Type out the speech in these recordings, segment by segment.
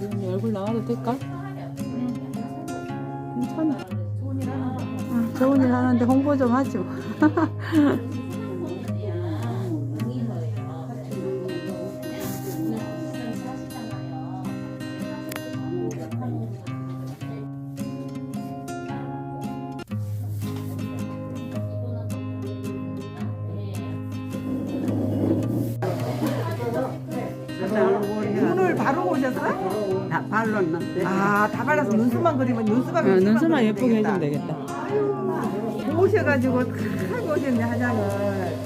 우리 얼굴 나와도 될까? 괜찮아. 응, 좋은 일 하는데 홍보 좀 하지 뭐. 오셨어? 다 발랐는데 아, 다 발라서 눈썹만 그리면 눈썹만 어, 눈썹만 예쁘게 되겠다. 해주면 되겠다. 오셔가지고 하고 오셨네 화장을.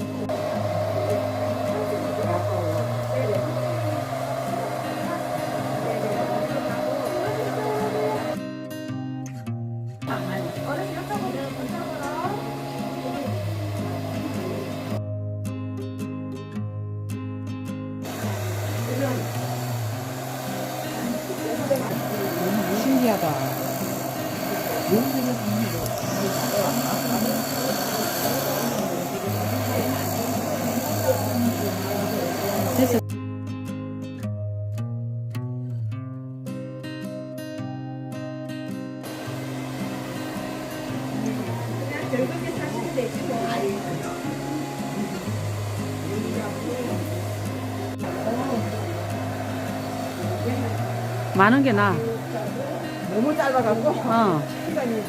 많은 게 나. 너무 짧아갖고 어. 시간이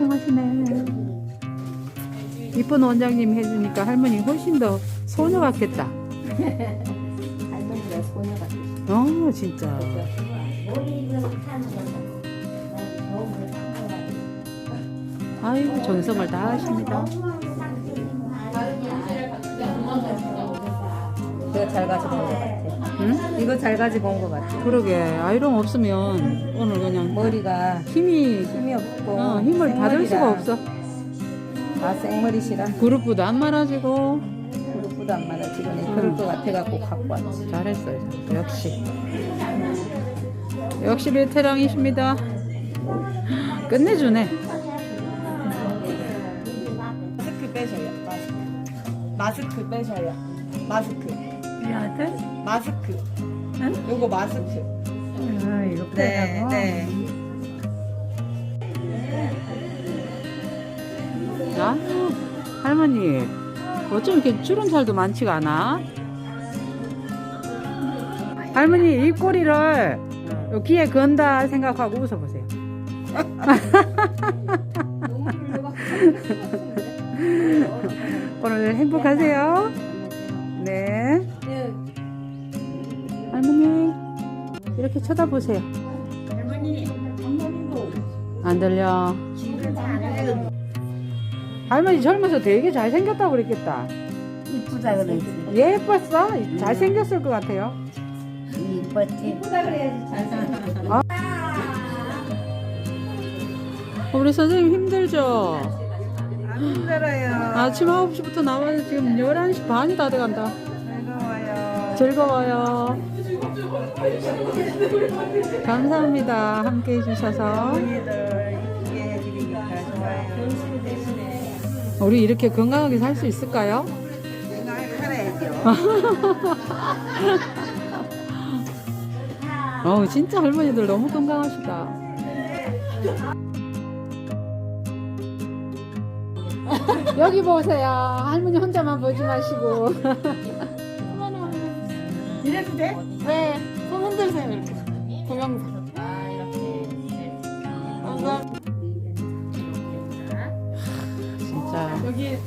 고생하시네. 이쁜 원장님 해주니까 할머니 훨씬 더 소녀 같겠다. 할머니가 소녀 같으시 어, 진짜. 머리를 건데 아이고, 정성을 다 하십니다. 이거 잘것 같아 응? 이거 잘 가지고 온 것 같아 그러게. 아이롱 없으면 오늘 그냥 머리가 힘이, 힘이 없고 어, 힘을 받을 수가. 없어. 아 생머리시라 그룹보다 안 많아지고. 그룹보다 안 많아 지금 그럴 것 같아갖고 갖고 왔지 잘했어요. 역시. 역시 베테랑이십니다. 끝내주네. 마스크 빼셔요. 마스크. 마스크 빼셔요. 마스크. 우리한테? 마스크. 응? 요거 마스크. 아, 이거 네, 네. 아유, 할머니, 어쩜 이렇게 주름 살도 많지가 않아? 할머니, 이 꼬리를 요 귀에 건다 생각하고 웃어보세요. 오늘 행복하세요. 이렇게 쳐다보세요. 안 들려. 할머니 젊어서 되게 잘생겼다고 그랬겠다. 이쁘다 그러지 예뻤어? 잘생겼을 것 같아요. 이뻤지 우리 선생님 힘들죠? 안 힘들어요. 아침 9시부터 나와서 지금 11시 반이 다 돼간다. 즐거워요. 즐거워요. 감사합니다. 함께 해주셔서. 우리 이렇게 건강하게 살 수 있을까요? 어, 진짜 할머니들 너무 건강하시다. 여기 보세요. 할머니 혼자만 보지 마시고. 이래도 돼? 왜? 손 흔들세요, 이렇게. 동영상. 아, 이렇게. 감사합니다. 아, 진짜. 어, 여기.